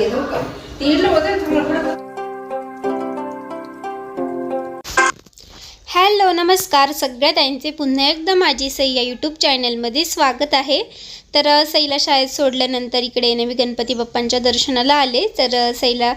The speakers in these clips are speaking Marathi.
येतो का होतं थोडं थोडं हॅलो नमस्कार. सगळ्या ताईंचे पुन्हा एकदा माझी सई या यूट्यूब चॅनलमध्ये स्वागत आहे. तर सईला शाळेत सोडल्यानंतर इकडे येणे मी गणपती बाप्पांच्या दर्शनाला आले. तर सईला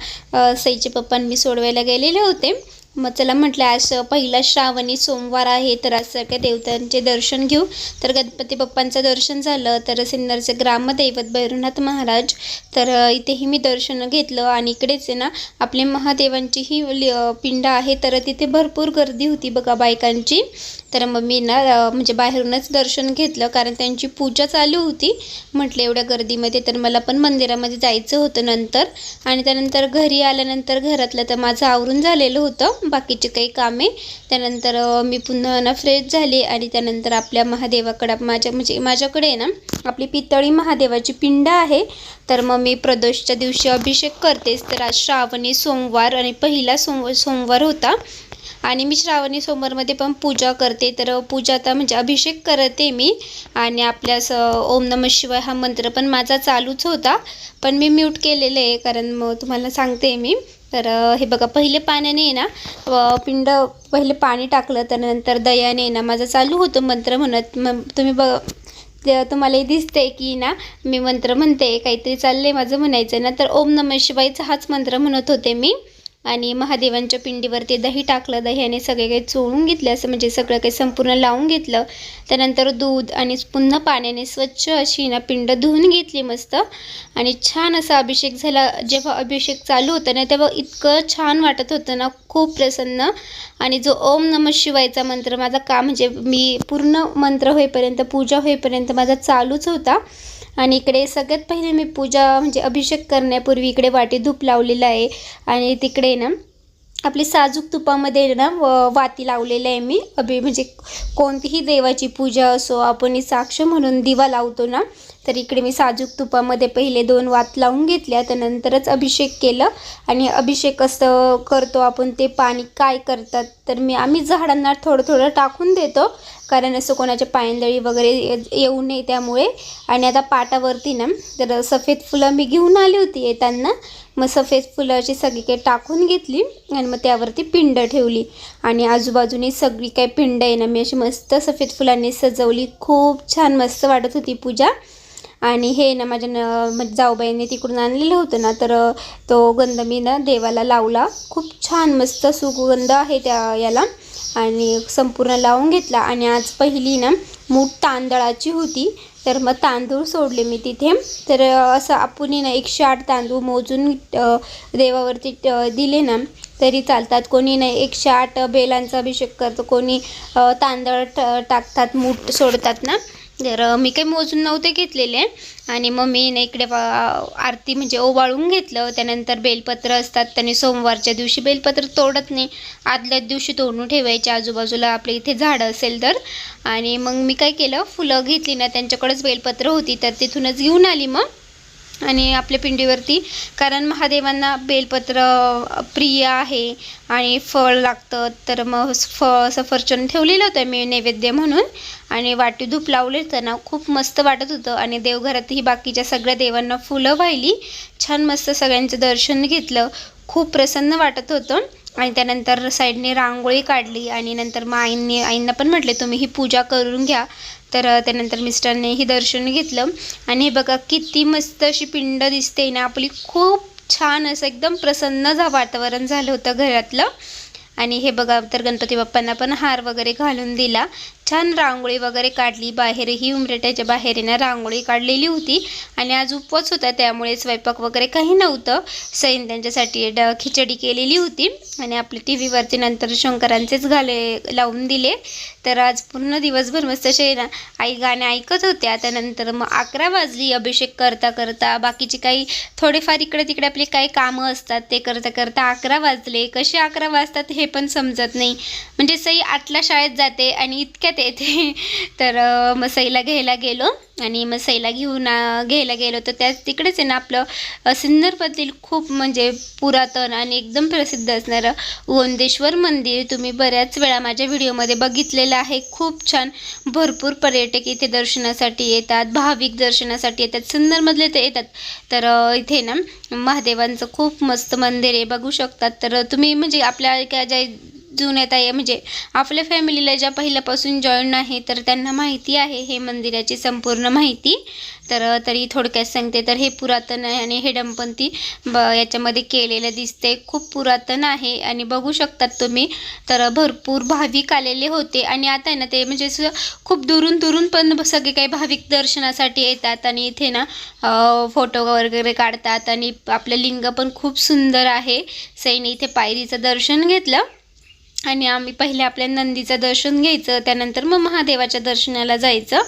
सईचे पप्पा मी सोडवायला गेलेले होते. मग चला म्हटलं आज पहिला श्रावणी सोमवार आहे तर आज सगळ्या देवतांचे दर्शन घेऊ. तर गणपती बाप्पांचं दर्शन झालं तर सिन्नरचे ग्रामदैवत भैरवनाथ महाराज. तर इथेही मी दर्शन घेतलं आणि इकडेच आहे ना आपले महादेवांचीही लि- पिंड आहे तर तिथे भरपूर गर्दी होती बघा बायकांची. तर मग मी ना म्हणजे बाहेरूनच दर्शन घेतलं कारण त्यांची पूजा चालू होती. म्हटलं एवढ्या गर्दीमध्ये तर मला पण मंदिरामध्ये जायचं होतं नंतर. आणि त्यानंतर घरी आल्यानंतर घरातलं तर माझं आवरून झालेलं होतं. बाकीचे काही कामे. त्यानंतर मी पुन्हा ना फ्रेश झाले आणि त्यानंतर आपल्या महादेवाकडं माझ्या म्हणजे माझ्याकडे आहे ना आपली पितळी महादेवाची पिंड आहे. तर मग मी प्रदोषच्या दिवशी अभिषेक करतेच तर आज श्रावणी सोमवार आणि पहिला सोमवार सोमवार होता. आणि मी श्रावणी सोमवारमध्ये पण पूजा करते. तर पूजा आता म्हणजे अभिषेक करते मी. आणि आपल्या स ओम नम शिवाय हा मंत्र पण माझा चालूच होता. पण मी म्यूट केलेलं आहे. कारण मग तुम्हाला सांगते मी. तर हे बघा पहिले पाण्याने आहे ना पिंड पहिले पाणी टाकलं तर नंतर दयाने आहे ना माझं चालू होतं मंत्र म्हणत मग तुम्ही बघ ते तुम्हालाही दिसते की ना मी मंत्र म्हणते काहीतरी चाललंय माझं म्हणायचं. ना तर ओम नम शिवायचा हाच मंत्र म्हणत होते मी. आणि महादेवांच्या पिंडीवरती दही टाकलं दह्याने सगळे काही चोळून घेतलं असं म्हणजे सगळं काही संपूर्ण लावून घेतलं. त्यानंतर दूध आणि पुन्हा पाण्याने स्वच्छ अशी ना पिंड धुवून घेतली मस्त. आणि छान असा अभिषेक झाला. जेव्हा अभिषेक चालू होता ना तेव्हा इतकं छान वाटत होतं ना खूप प्रसन्न. आणि जो ओम नम शिवायचा मंत्र माझा का म्हणजे मी पूर्ण मंत्र होईपर्यंत पूजा होईपर्यंत माझा चालूच होता. आणि इकडे सगळ्यात पहिले मी पूजा म्हणजे अभिषेक करण्यापूर्वी इकडे वाटी धूप लावलेला आहे. आणि तिकडे ना आपली साजूक तुपामध्ये ना व- वाती लावलेलं आहे मी. अभि म्हणजे कोणतीही देवाची पूजा असो आपण साक्ष म्हणून दिवा लावतो ना तर इकडे मी साजूक तुपामध्ये पहिले दोन वात लावून घेतल्या त्यानंतरच अभिषेक केलं. आणि अभिषेक असं करतो आपण ते पाणी काय करतात तर मी आम्ही झाडांना थोडं थोडं टाकून देतो. कारण असं कोणाच्या पायंदळी वगैरे ये- येऊ नये त्यामुळे. आणि आता पाटावरती ना तर सफेद फुलं मी घेऊन आली होती येताना. मग सफेद फुलं अशी काही टाकून घेतली आणि मग त्यावरती पिंड ठेवली. आणि आजूबाजूने सगळी काही पिंड आहे ना मी अशी मस्त सफेद फुलांनी सजवली. खूप छान मस्त वाटत होती पूजा. आणि हे ना माझ्या न जाऊबाईने जाऊबाईंनी तिकडून आणलेलं होतं ना तर तो गंध मी ना देवाला लावला. खूप छान मस्त सुगंध आहे त्या याला. आणि संपूर्ण लावून घेतला. आणि आज पहिली ना मूठ तांदळाची होती. तर मग तांदूळ सोडले मी तिथे. तर असं आपण ना एकशे आठ तांदूळ मोजून देवावरती दिले ना तरी चालतात. कोणी नाही एकशे आठ बेलांचा अभिषेक करतो. कोणी तांदळ ट- टाकतात मूठ सोडतात ना. तर मी काही मोजून नव्हते घेतलेले. आणि मग मी ना इकडे आरती म्हणजे ओवाळून घेतलं. त्यानंतर बेलपत्र असतात त्याने सोमवारच्या दिवशी बेलपत्र तोडत नाही. आदल्याच दिवशी तोडून ठेवायचे आजूबाजूला आपल्या इथे झाडं असेल तर. आणि मग मी काय केलं फुलं घेतली ना त्यांच्याकडेच बेलपत्र होती. तर तिथूनच घेऊन आली मग. आणि आपल्या पिंडीवरती कारण महादेवांना बेलपत्र प्रिय आहे आणि फळ लागतं. तर मग फळ सफरचंद ठेवलेलं होतं मी नैवेद्य म्हणून आणि वाटी धूप लावले त्यांना खूप मस्त वाटत होतं. आणि देवघरातही बाकीच्या सगळ्या देवांना फुलं वाहिली. छान मस्त सगळ्यांचं दर्शन घेतलं. खूप प्रसन्न वाटत होतं. आणि त्यानंतर साईडने रांगोळी काढली आणि नंतर मग आईंनी आईंना पण म्हटले तुम्ही ही पूजा करून घ्या. तर त्यानंतर मिस्टरने ही दर्शन घेतलं. आणि हे बघा किती मस्त अशी पिंड दिसते ना आपली खूप छान असं एकदम प्रसन्न झा वातावरण झालं होतं घरातलं. आणि हे बघा तर गणपती बाप्पांना पण हार वगैरे घालून दिला. छान रांगोळी वगैरे काढली. बाहेरही उमरेट्याच्या बाहेर ना रांगोळी काढलेली होती. आणि आज उपवास होता त्यामुळे स्वयंपाक वगैरे काही नव्हतं. सैन त्यांच्यासाठी ड खिचडी केलेली होती. आणि आपली टी व्हीवरती नंतर शंकरांचेच घाले लावून दिले. तर आज पूर्ण दिवसभर मस्त असे ना आई गाणे ऐकत होत्या. त्यानंतर मग अकरा वाजली अभिषेक करता करता. बाकीची काही थोडेफार इकडे तिकडे आपली काही कामं असतात ते करता करता अकरा वाजले. कसे अकरा वाजतात हे पण समजत नाही. म्हणजे सई आठला शाळेत जाते आणि इतक्या येते येते तर अं, मग सईला घ्यायला गेलो आणि मग सईला घेऊन घ्यायला गेलो. तर त्या तिकडेच आहे ना आपलं सिन्नरमधील खूप म्हणजे पुरातन आणि एकदम प्रसिद्ध असणारं गोंदेश्वर मंदिर तुम्ही बऱ्याच वेळा माझ्या व्हिडिओमध्ये बघितलेलं आहे. खूप छान भरपूर पर्यटक इथे दर्शनासाठी येतात भाविक दर्शनासाठी येतात. सिन्नरमधले ते येतात. तर इथे ना महादेवांचं खूप मस्त मंदिर आहे बघू शकतात. तर तुम्ही म्हणजे आपल्या ज्या जुन्या आहे म्हणजे आपल्या फॅमिलीला ज्या पहिल्यापासून जॉईन आहे तर त्यांना माहिती आहे हे मंदिराची संपूर्ण माहिती. तर तरी थोडक्यात सांगते तर हे पुरातन आहे आणि हे डंपंती ब याच्यामध्ये केलेलं दिसते खूप पुरातन आहे आणि बघू शकतात तुम्ही तर भरपूर भाविक आलेले होते. आणि आता आहे ना ते म्हणजे असं खूप दुरून दुरून पण सगळे काही भाविक दर्शनासाठी येतात आणि इथे ना फोटो वगैरे काढतात. आणि आपलं लिंग पण खूप सुंदर आहे. सैनी इथे पायरीचं दर्शन घेतलं. आणि आम्ही पहिले आपल्या नंदीचं दर्शन घ्यायचं त्यानंतर मग महादेवाच्या दर्शनाला जायचं.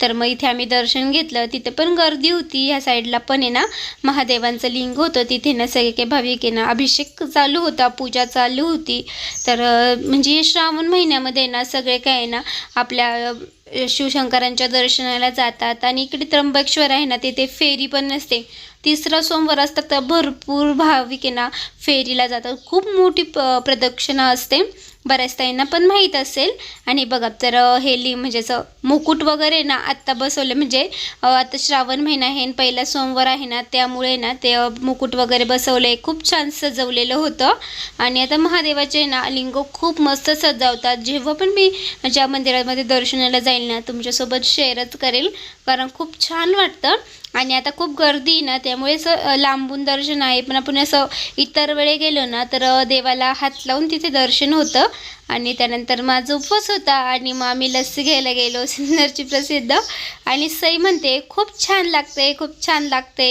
तर मग इथे आम्ही दर्शन घेतलं. तिथे पण गर्दी होती. ह्या साईडला पण आहे ना महादेवांचं लिंग होतं. तिथे ना सगळे काही भाविक आहे ना अभिषेक चालू होता पूजा चालू होती. तर म्हणजे श्रावण महिन्यामध्ये ना सगळे काय आहे ना आपल्या शिवशंकरांच्या दर्शनाला जातात आणि इकडे त्र्यंबकेश्वर आहे ना तिथे फेरी पण नसते. तिसरा सोमवार असतात तर भरपूर भाविक आहे ना फेरीला जातात. खूप मोठी प प्रदक्षिणा असते. बऱ्याचदा यांना पण माहीत असेल. आणि बघा तर हे लि म्हणजे असं मुकुट वगैरे ना आत्ता बसवलं म्हणजे आता श्रावण महिना आहे आणि पहिला सोमवार आहे ना त्यामुळे ना ते मुकुट वगैरे बसवले खूप छान सजवलेलं होतं. आणि आता महादेवाचे ना लिंग खूप मस्त सजवतात. जेव्हा पण मी ज्या मंदिरामध्ये दर्शनाला जाईल ना तुमच्यासोबत शेअरच करेल. कारण खूप छान वाटतं. आणि आता खूप गर्दी ना त्यामुळे असं लांबून दर्शन आहे. पण आपण असं इतर वेळे गेलो ना तर देवाला हात लावून तिथे दर्शन होतं. आणि त्यानंतर माझा उपवास होता आणि मग आम्ही लस्सी घ्यायला गेलो सिन्नरची प्रसिद्ध. आणि सई म्हणते खूप छान लागते खूप छान लागते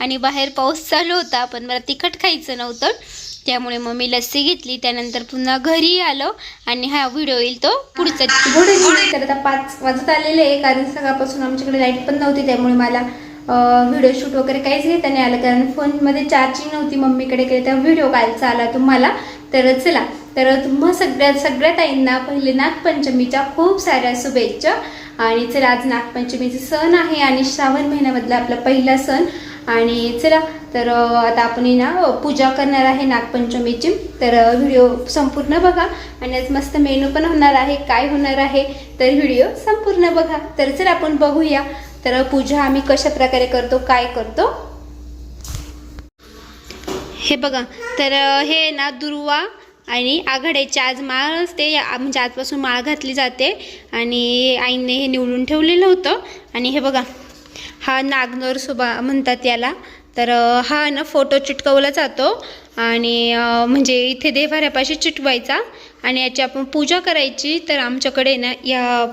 आणि बाहेर पाऊस चालू होता पण मला तिखट खायचं नव्हतं. त्यामुळे मग मी लस्सी घेतली. त्यानंतर पुन्हा घरी आलो आणि हा व्हिडिओ येईल तो पुढचा. गुड इव्हनिंग तर आता पाच वाजत आलेले आहे. कारण सकाळपासून आमच्याकडे लाइट पण नव्हती त्यामुळे मला व्हिडिओ शूट वगैरे काहीच घेता नाही आलं. कारण फोनमध्ये चार्जिंग नव्हती मम्मीकडे काही त्या व्हिडिओ कालचा आला तुम्हाला. तर चला. तर तुम्हा सगळ्या सगळ्या ताईंना पहिले नागपंचमीच्या खूप साऱ्या शुभेच्छा. आणि चला आज नागपंचमीचा सण आहे आणि श्रावण महिन्यामधला आपला पहिला सण. आणि चला तर आता आपण ना पूजा करणार आहे नागपंचमीची. तर व्हिडिओ संपूर्ण बघा. आणि आज मस्त मेनू पण होणार आहे. काय होणार आहे? तर व्हिडिओ संपूर्ण बघा. तर चला आपण बघूया. तर पूजा आम्ही कशा प्रकारे करतो काय करतो? हे बघा तर हे ना दुर्वा आणि आघाड्याची आज माळ असते. या- म्हणजे आजपासून माळ घातली जाते आणि आईने हे निवडून ठेवलेलं होतं. आणि हे बघा हा नागनोर सुभा म्हणतात याला. तर हा ना फोटो चिटकवला जातो आणि म्हणजे इथे देवाऱ्यापाशी चिटवायचा आणि याची आपण पूजा करायची. तर आमच्याकडे ना या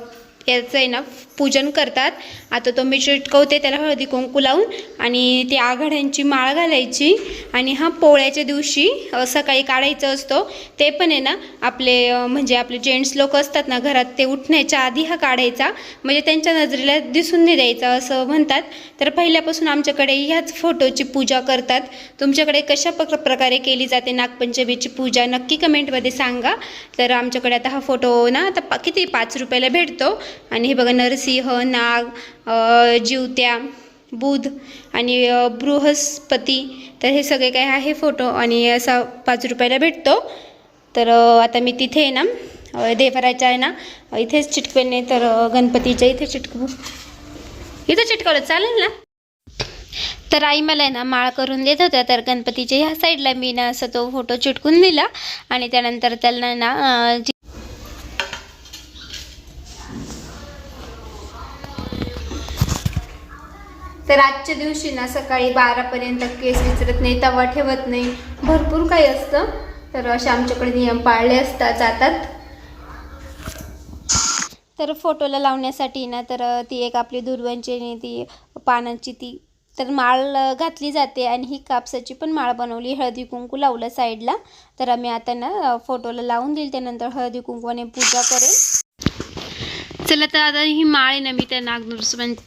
याचं आहे ना पूजन करतात. आता तो मी चिटकवते त्याला हळदी कुंकू लावून आणि ती आघाड्यांची माळ घालायची आणि हा पोळ्याच्या दिवशी सकाळी काढायचं असतो. ते पण आहे ना आपले म्हणजे आपले जेंट्स लोक असतात ना घरात ते उठण्याच्या आधी हा काढायचा. म्हणजे त्यांच्या नजरेला दिसून नाही द्यायचा असं म्हणतात. तर पहिल्यापासून आमच्याकडे ह्याच फोटोची पूजा करतात. तुमच्याकडे कशा प्र प्रकारे केली जाते नागपंचमीची पूजा नक्की कमेंटमध्ये सांगा. तर आमच्याकडे आता हा फोटो ना आता पा किती? पाच रुपयाला भेटतो. आणि हे बघा नरसिंह नाग जिवत्या बुध आणि बृहस्पती तर हे सगळे काय आहे फोटो आणि असा पाच रुपयाला भेटतो. तर आता मी तिथे आहे ना देवराच्या आहे ना इथेच इथेच नाही तर गणपतीच्या इथे चिटकवू. इथं चिटकवलं चालेल ना? तर आई मला आहे ना माळ करून देत होत्या तर गणपतीच्या ह्या साईडला मी ना असं तो फोटो चिटकून दिला आणि त्यानंतर त्याला ना तर आजच्या दिवशी ना सकाळी बारापर्यंत केस विचरत नाही तवा ठेवत नाही. भरपूर काही असतं. तर असे आमच्याकडे नियम पाळले असतात जातात तर फोटोला लावण्यासाठी ना तर ती एक आपली दुर्वांची आणि ती पानांची ती तर माळ घातली जाते आणि ही कापसाची पण माळ बनवली. हळदी कुंकू लावलं साईडला. तर आम्ही आता ना फोटोला लावून देईल. त्यानंतर हळदी कुंकूने पूजा करेल. चला तर आता ही माळ आहे ना मी त्या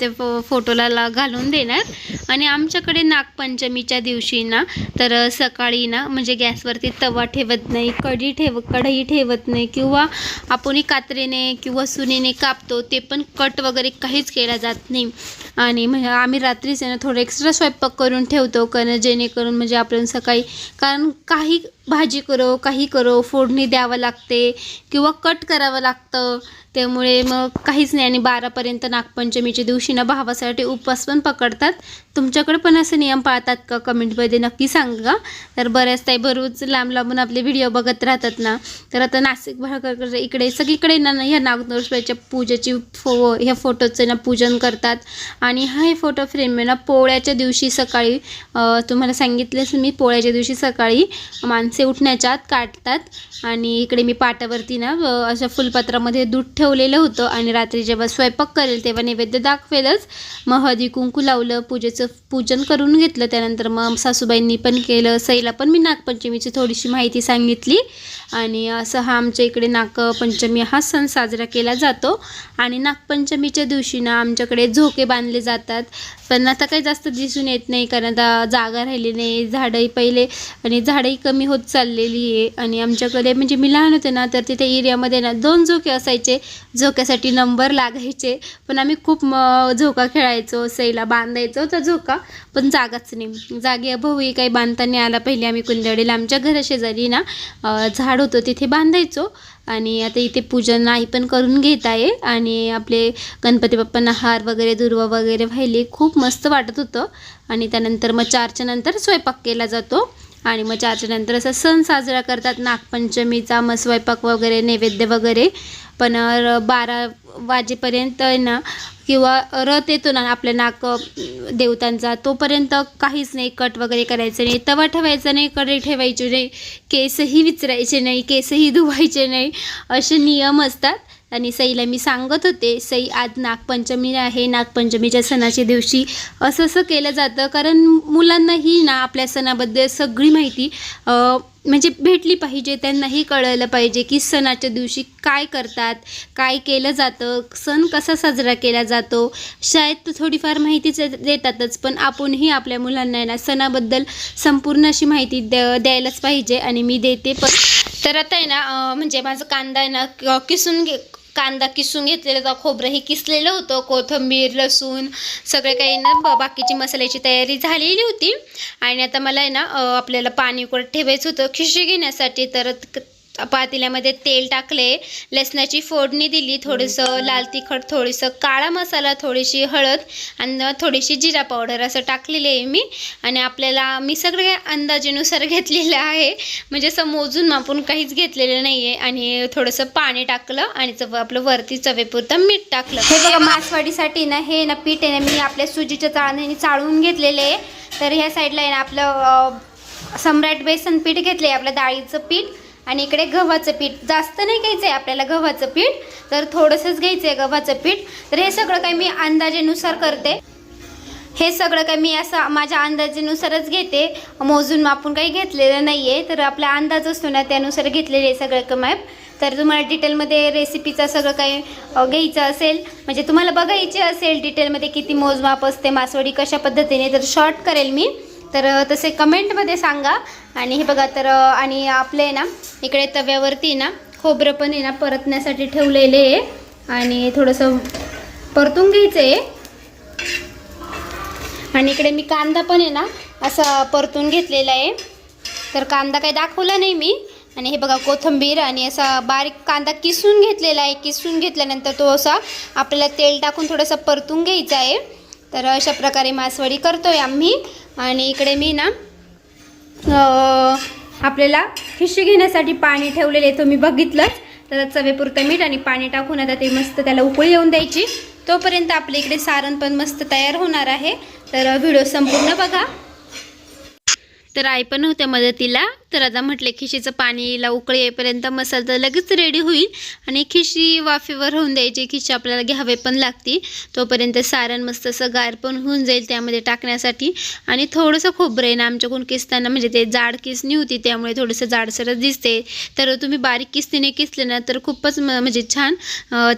ते फो फोटोला ला घालून देणार. आणि आमच्याकडे नागपंचमीच्या दिवशी ना तर सकाळी ना म्हणजे गॅसवरती तवा ठेवत नाही कढी ठेव कढई ठेवत नाही किंवा आपण कात्रीने किंवा सुनेने कापतो ते पण कट वगैरे काहीच केला जात नाही. आणि म्हणजे आम्ही रात्रीच आहे ना थोडं एक्स्ट्रा स्वयंपाक करून ठेवतो कारण जेणेकरून म्हणजे आपण सकाळी कारण काही भाजी करो काही करो फोडणी द्यावं लागते किंवा कट करावं लागतं. त्यामुळे मग काहीच नाही. आणि बारापर्यंत नागपंचमीच्या दिवशी ना भावासाठी उपवास पण पकडतात. तुमच्याकडे पण असे नियम पाळतात का? कमेंटमध्ये नक्की सांगा. तर बऱ्याच ताई बरोच लांब लांबून आपले व्हिडिओ बघत राहतात ना. तर आता नाशिक भागाकडे इकडे सगळीकडे ना ह्या नागनरसोबाच्या पूजेची फो ह्या फोटोचं ना पूजन करतात. आणि हा हे फोटो फ्रेम आहे ना पोळ्याच्या दिवशी सकाळी तुम्हाला सांगितलंच मी पोळ्याच्या दिवशी सकाळी माणसे उठण्याच्या आत काढतात. आणि इकडे मी पाटावरती ना अशा फुलपत्रामध्ये दूध ठेवलेलं होतं. आणि रात्री जेव्हा स्वयंपाक करेल तेव्हा नैवेद्य दाखवेलच. मग हळदी कुंकू लावलं पूजेचं पूजन करून घेतलं त्यानंतर मग सासूबाईंनी पण केलं सईला पण मी नागपंचमीची थोडीशी माहिती सांगितली. आणि असं हा आमच्या इकडे नागपंचमी हा सण साजरा केला जातो. आणि नागपंचमीच्या दिवशी ना आमच्याकडे झोके बांधले जातात. पण आता काही जास्त दिसून येत नाही कारण आता जागा राहिली नाही झाडंही पहिले आणि झाडंही कमी होत चाललेली आहे. आणि आमच्याकडे म्हणजे मी लहान होते ना तर तिथे एरियामध्ये ना दोन झोके असायचे. झोक्यासाठी नंबर लागायचे. पण आम्ही खूप म झोका खेळायचो सईला बांधायचो. तर का? पण जागाच नाही. जागे अभावी काही बांधता नाही आला पहिले आम्ही कुंदडीला आमच्या घराशेजारी ना झाड होतं. तिथे बांधायचो. आणि आता इथे पूजन आई पण करून घेत आहे. आणि आपले गणपती बाप्पांना हार वगैरे दुर्वा वगैरे व्हायले. खूप मस्त वाटत होतं. आणि त्यानंतर मग चारच्या नंतर स्वयंपाक केला जातो. आणि मग त्याच्यानंतर असा सण साजरा करतात नागपंचमीचा मग स्वयंपाक वगैरे नैवेद्य वगैरे. पण बारा वाजेपर्यंत आहे ना किंवा रथ येतो ना आपल्या नाक देवतांचा तोपर्यंत काहीच नाही कट वगैरे करायचं नाही. तवा ठेवायचा नाही कडे ठेवायचे नाही केसही विचरायचे नाही केसही धुवायचे नाही असे नियम असतात. आणि सईला मी सांगत होते सई आज नागपंचमी आहे. नागपंचमीच्या सणाच्या दिवशी असं असं केलं जातं. कारण मुलांनाही ना आपल्या सणाबद्दल सगळी माहिती म्हणजे भेटली पाहिजे. त्यांनाही कळलं पाहिजे की सणाच्या दिवशी काय करतात काय केलं जातं सण कसा साजरा केला जातो. शाळेत थोडीफार माहितीच देतातच पण आपणही आपल्या मुलांना आहे ना सणाबद्दल संपूर्ण अशी माहिती द्या द्यायलाच पाहिजे आणि मी देते. पण तर आता आहे ना म्हणजे माझं कांदा आहे ना किसून घे कांदा किसून घेतलेला होता खोबरंही किसलेलं होतं कोथिंबीर लसूण सगळे काही ना बाकीची मसाल्याची तयारी झालेली होती. आणि आता मला आहे ना आपल्याला पाणी उकळत ठेवायचं होतं खिशी घेण्यासाठी. तर पातेल्यामध्ये तेल टाकले लसणाची फोडणी दिली थोडंसं लाल तिखट थोडंसं काळा मसाला थोडीशी हळद आणि थोडीशी जिरा पावडर असं टाकलेली आहे मी. आणि आपल्याला मी सगळे अंदाजेनुसार घेतलेलं आहे. म्हणजे असं मोजून मापून काहीच घेतलेलं नाही आहे आणि थोडंसं पाणी टाकलं आणि चव आपलं वरती चवेपुरतं मीठ टाकलं. हे बघा मासवाडीसाठी ना हे ना पीठ आहे ना मी आपल्या सुजीच्या चाळण्याने चाळून घेतलेले आहे. तर ह्या साईडला आहे ना आपलं सम्राट बेसन पीठ घेतले आपलं डाळीचं पीठ. आणि इकडे गव्हाचं पीठ. जास्त नाही घ्यायचं आहे आपल्याला गव्हाचं पीठ. तर थोडंसंच घ्यायचं आहे गव्हाचं पीठ. तर हे सगळं काही मी अंदाजेनुसार करते. हे सगळं काही मी असं माझ्या अंदाजेनुसारच घेते. मोजून मापून काही घेतलेलं नाही आहे तर आपला अंदाज असतो ना त्यानुसार घेतलेले आहे सगळं कमॅप तर तुम्हाला डिटेलमध्ये रेसिपीचं सगळं काही घ्यायचं असेल म्हणजे तुम्हाला बघायचे असेल डिटेलमध्ये किती मोजमाप असते मासवडी कशा पद्धतीने. तर शॉर्ट करेल मी. तर तसे कमेंटमध्ये सांगा. आणि हे बघा तर आणि आपले ना इकडे तव्यावरती ना खोबरं पण आहे ना परतण्यासाठी ठेवलेले आहे. आणि थोडंसं परतून घ्यायचं आहे. आणि इकडे मी कांदा पण आहे ना असा परतून घेतलेला आहे. तर कांदा काही दाखवला नाही मी. आणि हे बघा कोथिंबीर आणि असा बारीक कांदा किसून घेतलेला आहे. किसून घेतल्यानंतर तो असा आपल्याला तेल टाकून थोडासा परतून घ्यायचा आहे. तर अशा प्रकारे मासवडी आहे आम्ही. आणि इकडे मी ना आपल्याला फिशी घेण्यासाठी पाणी ठेवलेले तो तुम्ही बघितलंच. तर चवेपुरतं मीठ आणि पाणी टाकून आता ते मस्त त्याला उकळी येऊन द्यायची. तोपर्यंत आपल्या इकडे सारण पण मस्त तयार होणार आहे. तर व्हिडिओ संपूर्ण बघा. तर आई पण होत्या मदतीला. तर आता म्हटले खिशीचं पाणीला उकळी येईपर्यंत मसाला तर लगेच रेडी होईल आणि खिशी वाफेवर होऊन द्यायची खिशी आपल्याला घ्यावे पण लागते तोपर्यंत सारण मस्त असं गार पण होऊन जाईल त्यामध्ये टाकण्यासाठी. आणि थोडंसं खोबरं आहे ना आमच्याकडून किसताना म्हणजे ते जाड किसणी होती त्यामुळे थोडंसं जाडसरच दिसते. तर तुम्ही बारीक किसणीने किसले ना तर खूपच म- म्हणजे छान.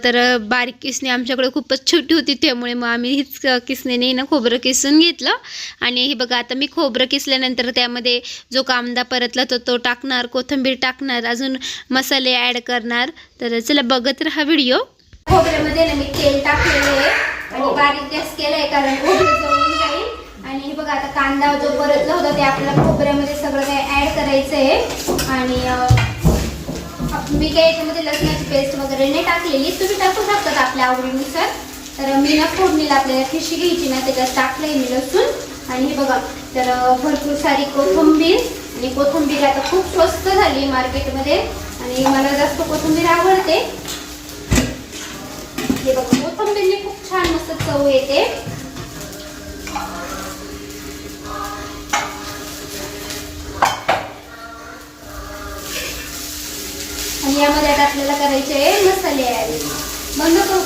तर बारीक किसणी आमच्याकडे खूपच छोटी होती त्यामुळे मग आम्ही हीच किसणीने ना खोबरं किसून घेतलं. आणि हे बघा आता मी खोबरं किसल्यानंतर त्यामध्ये जो कांदा परतला तो तो टाकणार कोथिंबीर टाकणार अजून मसाले ॲड करणार. तर चला बघत राहा व्हिडिओ खोबऱ्यामध्ये ना मी तेल टाकलेलं आहे. आणि बारीक गॅस केलाय कारण खोबरं जळून जाईल. आणि हे बघा आता कांदा जो परतला होता ते आपल्याला खोबऱ्यामध्ये सगळं काही ऍड करायचं आहे आणि मी काही याच्यामध्ये लसणाची पेस्ट वगैरे नाही टाकलेली. तुम्ही टाकू शकतात आपल्या आवडीनुसार. तर मी ना फोडणीला आपल्याला खिशी घ्यायची ना त्याच्यात टाकलंय मी लसूण. आणि हे बघा तर भरपूर सारी कोथिंबीर आणि कोथिंबीर आता खूप स्वस्त झाली मार्केटमध्ये आणि मला जास्त कोथिंबीर आवडते. हे बघा कोथिंबीरने खूप छान मस्त चव येते. आणि यामध्ये आता आपल्याला करायचे आहे मसाले ऍड बंद करू.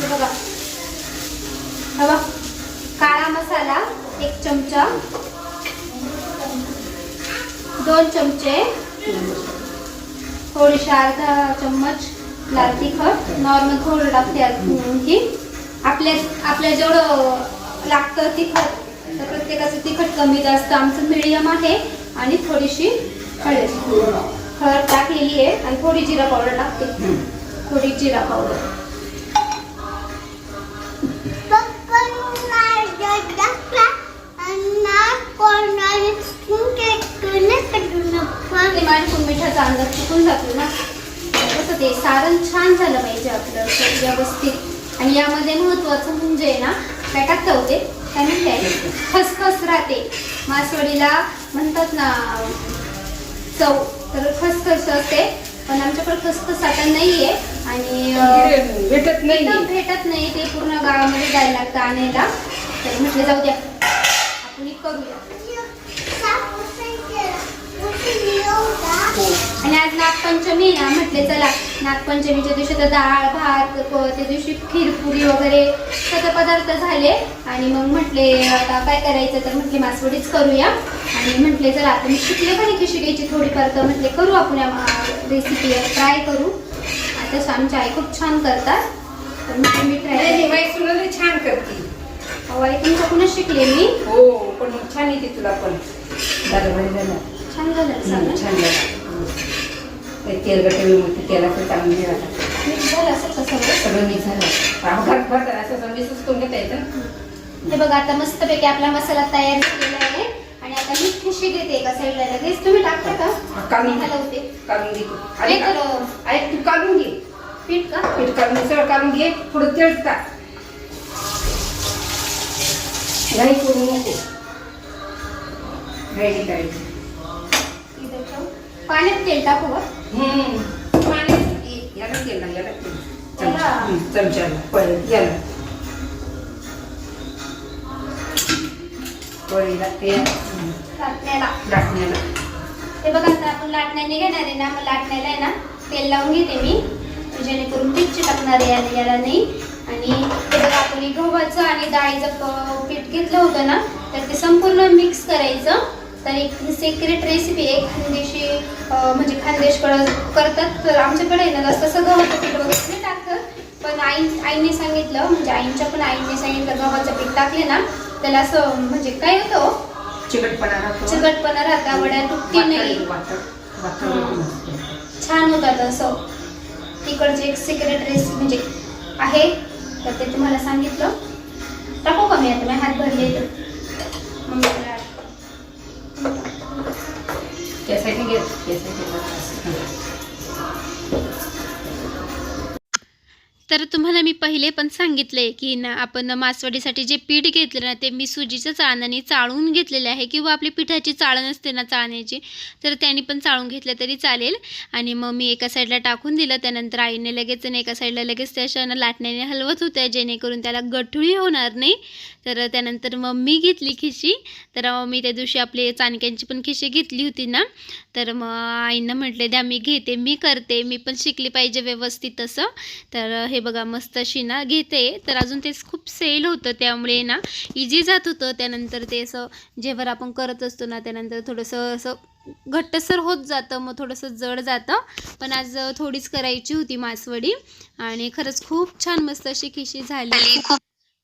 हे बघा. हा बघ. काळा मसाला. एक चमचा. दोन चमचे. थोडीशी अर्धा चम्मच लाल तिखट. नॉर्मल थोडं लागते अजून की आपल्या आपल्या जेवढं लागतं तिखट तर प्रत्येकाचं तिखट कमी जास्त आमचं मिडियम आहे. आणि थोडीशी हळद. हळद टाकलेली आहे. आणि थोडी जिरा पावडर टाकते. थोडी जिरा पावडर मिठाचा अंदाज चुकून जातो ना. कसं ते सारण छान झालं पाहिजे आपलं ते व्यवस्थित. आणि यामध्ये महत्वाचं म्हणजे ना काय टाकता होते काय म्हणते खसखस राहते. मासवडीला म्हणतात ना चव. तर खसखस असते. पण आमच्याकडे खसखस आता नाहीये. आणि भेटत नाही भेटत नाही. ते पूर्ण गावामध्ये जायला लागतं आणायला. तर म्हटलं जाऊ द्या. करूया. आणि आज नागपंचमी ना म्हटले चला नागपंचमीच्या दिवशी तर डाळ भात त्या दिवशी खीरपुरी वगैरे सगळे पदार्थ झाले. आणि मग म्हटले आता काय करायचं? तर म्हटले मासवडीच करूया. आणि म्हटले चला आता मी शिकले पण कशी घ्यायची थोडीफार तर म्हटले करू आपण रेसिपी ट्राय करू. तसं आमची आई खूप छान करतात. तर म्हटलं मी ट्राय छान करते. आई तुमच्याकडूनच शिकले? मी? हो पण मग छान येते तुला पण. झालं बरं झालं. छान झालं सांगा. छान झालं. ते तेल गटवी मग तेलाचं चांगलं नाही राहतात मीठ झालं असेल का सगळं सगळं मी झालं. अवघात भरतात असं संदेशच करून घेता येतं. हे बघा आता मस्तपैकी आपला मसाला तयार झालेला आहे. आणि आता मी खिशी घेते एका साईडला लगेच. तुम्ही टाकता का? काढून मी घे. हलवते. काढून घे तू. नाही आणि तर का- ऐक तू काढून घे. पीठ का? पीठ काढून सगळं काढून घे. थोडं तेल टाक. नाही करू नको रेडी करायची. पाण्यात तेल टाकू बघ. हम्म. पाणी याला ना याला चमच्याला पळीला तेल लाटण्याला. लाटण्याला. हे बघा आता आपण लाटण्याने घेणार आहे ना मग लाटण्याला आहे ना तेल लावून घेते मी. जेणेकरून पीठ चिटकणार आहे याला नाही. आणि हे बघा आपण गव्हाचं आणि डाळीचं पीठ घेतलं होतं ना तर ते संपूर्ण मिक्स करायचं. तर एक सिक्रेट रेसिपी आहे खानदेशी म्हणजे खानदेशकडं करतात. तर आमच्याकडे ना जास्त असं गव्हाचं पीठ वगैरे नाही टाकत. पण आई आईने सांगितलं म्हणजे आईंच्या पण आईने सांगितलं गव्हाचं पीठ टाकले ना त्याला असं म्हणजे काय होतं हो? चिकटपणा चिकटपणा राहता वड्या तुटती नाही. छान होतात असं. तिकडचे एक सिक्रेट रेसिपी म्हणजे आहे. तर ते तुम्हाला सांगितलं. टाकू का मी आता? मी हात भरले तर तर तुम्हाला मी पहिले पण सांगितले की ना आपण मासवडीसाठी जे पीठ घेतलं ना ते मी सुजीच्या चाळणाने चाळून घेतलेले आहे किंवा आपली पिठाची चाळण असते ना चाळण्याची तर त्याने पण चाळून घेतलं तरी चालेल. आणि मग मी एका साईडला टाकून दिलं त्यानंतर आईने लगेच आणि एका साईडला लगेच त्याच्या लाटण्याने हलवत होत्या जेणेकरून त्याला गठुळी होणार नाही. तर त्यानंतर मग मी घेतली खिशी. तर मी त्या दिवशी आपली चाणक्यांची पण खिशी घेतली होती ना. तर मग आईनं म्हटले द्या मी घेते मी करते मी पण शिकली पाहिजे व्यवस्थित तसं. तर हे बघा मस्त अशी ना घेते. तर अजून ते खूप सेल होतं त्यामुळे ना इजी जात होतं. त्यानंतर ते असं जेव्हा आपण करत असतो ना त्यानंतर थोडंसं असं घट्टसर होत जातं मग थोडंसं जड जातं. पण आज थोडीच करायची होती मासवडी आणि खरंच खूप छान मस्त अशी खिशी झाली. खूप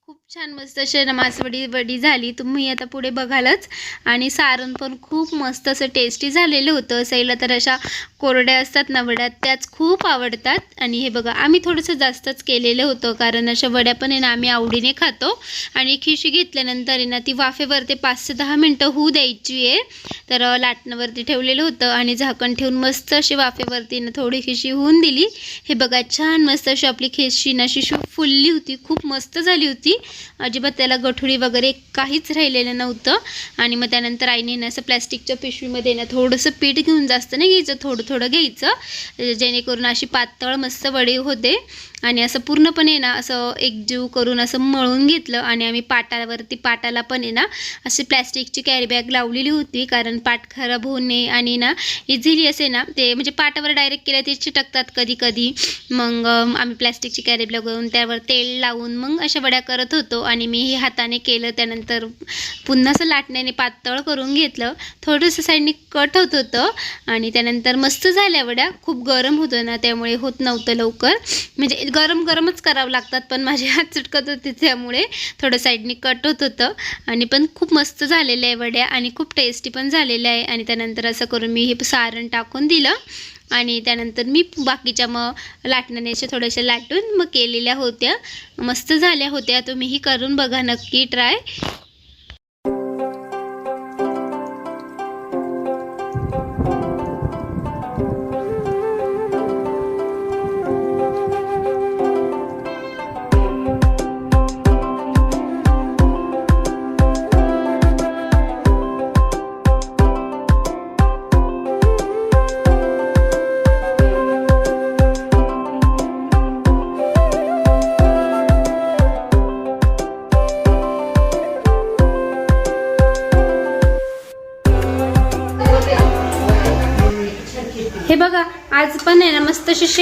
खूप छान मस्त अशी ना मासवडी वडी झाली. तुम्ही आता पुढे बघालच. आणि सारण पण खूप मस्त असं टेस्टी झालेलं होतं. सईला तर अशा कोरड्या असतात ना वड्या त्याच खूप आवडतात. आणि हे बघा आम्ही थोडंसं जास्तच केलेलं होतं. कारण अशा वड्या पण आहे ना आम्ही आवडीने खातो. आणि खिशी घेतल्यानंतर आहे ना ती वाफेवरती पाच ते दहा मिनटं होऊ द्यायची आहे. तर लाटणंवरती ठेवलेलं होतं. आणि झाकण ठेवून मस्त अशी वाफेवरती ना थोडी खिशी होऊन दिली. हे बघा छान मस्त अशी आपली खिशी ना अशी फुलली होती. खूप मस्त झाली होती. अजिबात त्याला गठुडी वगैरे काहीच राहिलेलं नव्हतं. आणि मग त्यानंतर आईने ना असं प्लॅस्टिकच्या पिशवीमध्ये ना थोडंसं पीठ घेऊन जास्त नाही घ्यायचं थोडं थोडं घ्यायचं. जेणेकरून अशी पातळ मस्त वडी होते. आणि असं पूर्णपणे ना असं एकजीव करून असं मळून घेतलं आणि आम्ही पाटावरती पाटाला पण आहे ना अशी प्लॅस्टिकची कॅरीबॅग लावलेली होती. कारण पाट खराब होऊ नये आणि ना इझिली असे ना ते म्हणजे पाटावर डायरेक्ट केल्या ते चिटकतात कधी कधी मग आम्ही प्लॅस्टिकची कॅरीबॅग बॅग त्यावर तेल लावून मग अशा वड्या करत होतो. आणि मी हे हाताने केलं. त्यानंतर पुन्हा असं लाटण्याने पातळ करून घेतलं. थोडंसं साईडने कट होत होतं. आणि त्यानंतर मस्त झाल्या वड्या. खूप गरम होतं ना त्यामुळे होत नव्हतं लवकर. म्हणजे गरम गरमच करावं लागतात पण माझे हात चटकत होते त्यामुळे थोडं साईडने कट होत होतं. आणि पण खूप मस्त झालेलं आहे वड्या आणि खूप टेस्टी पण झालेल्या आहे. आणि त्यानंतर असं करून मी हे सारण टाकून दिलं. आणि त्यानंतर मी बाकीच्या मग लाटण्याने अशा थोड्याशा लाटून मग केलेल्या होत्या. मस्त झाल्या होत्या. तुम्हीही करून बघा नक्की ट्राय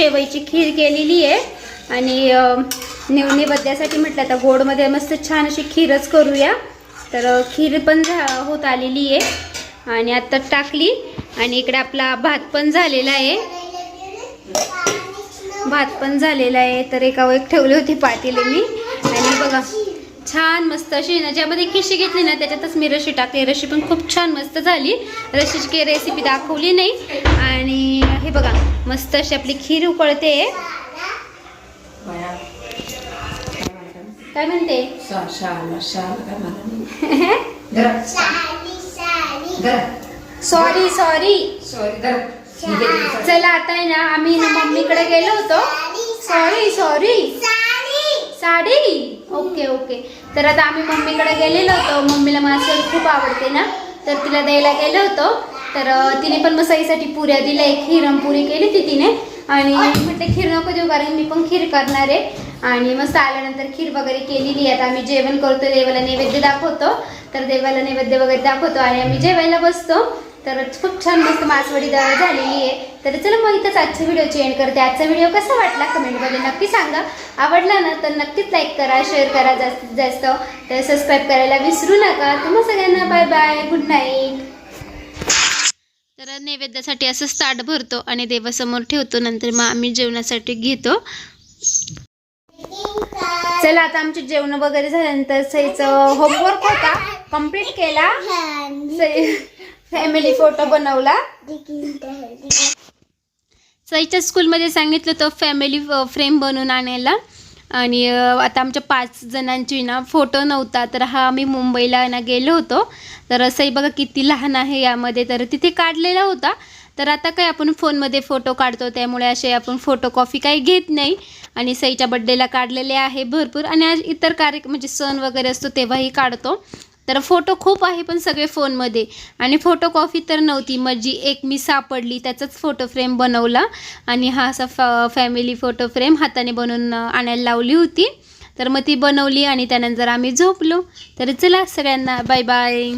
शेवईची खीर केलेली आहे. आणि निवणी बदल्यासाठी म्हटलं आता गोडमध्ये मस्त छान अशी खीरच करूया. तर खीर पण झा होत आलेली आहे. आणि आता टाकली. आणि इकडे आपला भात पण झालेला आहे. भात पण झालेला आहे. तर एका एक ठेवली होती पातेले मी आणि बघा छान मस्त अशी ना ज्यामध्ये खिशी घेतली ना त्याच्यातच मी रशी टाकली. रशी पण खूप छान मस्त झाली. रशीची काही रेसिपी दाखवली नाही. आणि हे बघा मस्त अशी आपली खीर उकळते. काय म्हणते? सॉरी सॉरी चला आता आहे ना आम्ही ना मम्मीकडे गेलो होतो. Sorry sorry sari? Okay okay तर आता आम्ही मम्मीकडे गेलेलो होतो. मम्मीला मासे खूप आवडते ना. तर तिला द्यायला गेलो होतो. तर तिने पण मसाईसाठी पुऱ्या दिल्या. एक हिरमपुरी केली ती तिने. आणि म्हटलं खीर नको देऊ कारण मी पण खीर करणार आहे. आणि मस्त आल्यानंतर खीर वगैरे केलेली आहे. आता आम्ही जेवण करतो देवाला नैवेद्य दाखवतो. तर देवाला नैवेद्य वगैरे दाखवतो आणि आम्ही जेवायला बसतो. तर खूप छान मस्त मासवडी दा- झालेली आहे. तर चला मग इथंच आजच्या व्हिडिओची एंड करते. आजचा व्हिडिओ कसा वाटला कमेंटमध्ये नक्की सांगा. आवडला ना तर नक्कीच लाईक करा शेअर करा जास्तीत जास्त. तर सबस्क्राईब करायला विसरू नका. तुम्हा सगळ्यांना बाय बाय गुड नाईट तर नैवेद्यासाठी असंच ताट भरतो आणि देवासमोर ठेवतो. नंतर मग आम्ही जेवणासाठी घेतो. चला आता आमचे जेवण वगैरे झाल्यानंतर सईचं होमवर्क होता. कंप्लीट केला. फॅमिली फोटो बनवला. सईच्या स्कूलमध्ये सांगितलं होतं फॅमिली फ्रेम बनवून आणायला. आणि आता आमच्या पाच जणांची ना फोटो नव्हता तर हा आम्ही मुंबईला ना गेलो होतो. तर असंही बघा किती लहान आहे यामध्ये तर तिथे काढलेला होता. तर आता काय आपण फोनमध्ये फोटो काढतो त्यामुळे असे आपण फोटो कॉफी काही घेत नाही. आणि सईच्या बड्डेला काढलेले आहे भरपूर. आणि आज इतर कार्यक्रम म्हणजे सण वगैरे असतो तेव्हाही काढतो. तर फोटो खूप आहे पण सगळे फोनमध्ये. आणि फोटो कॉफी तर नव्हती मग जी एक मी सापडली त्याचाच फोटो फ्रेम बनवला. आणि हा असा फॅ फॅमिली फोटो फ्रेम हाताने बनवून आणायला लावली होती. तर मग ती बनवली आणि त्यानंतर आम्ही झोपलो. तर चला सगळ्यांना बाय बाय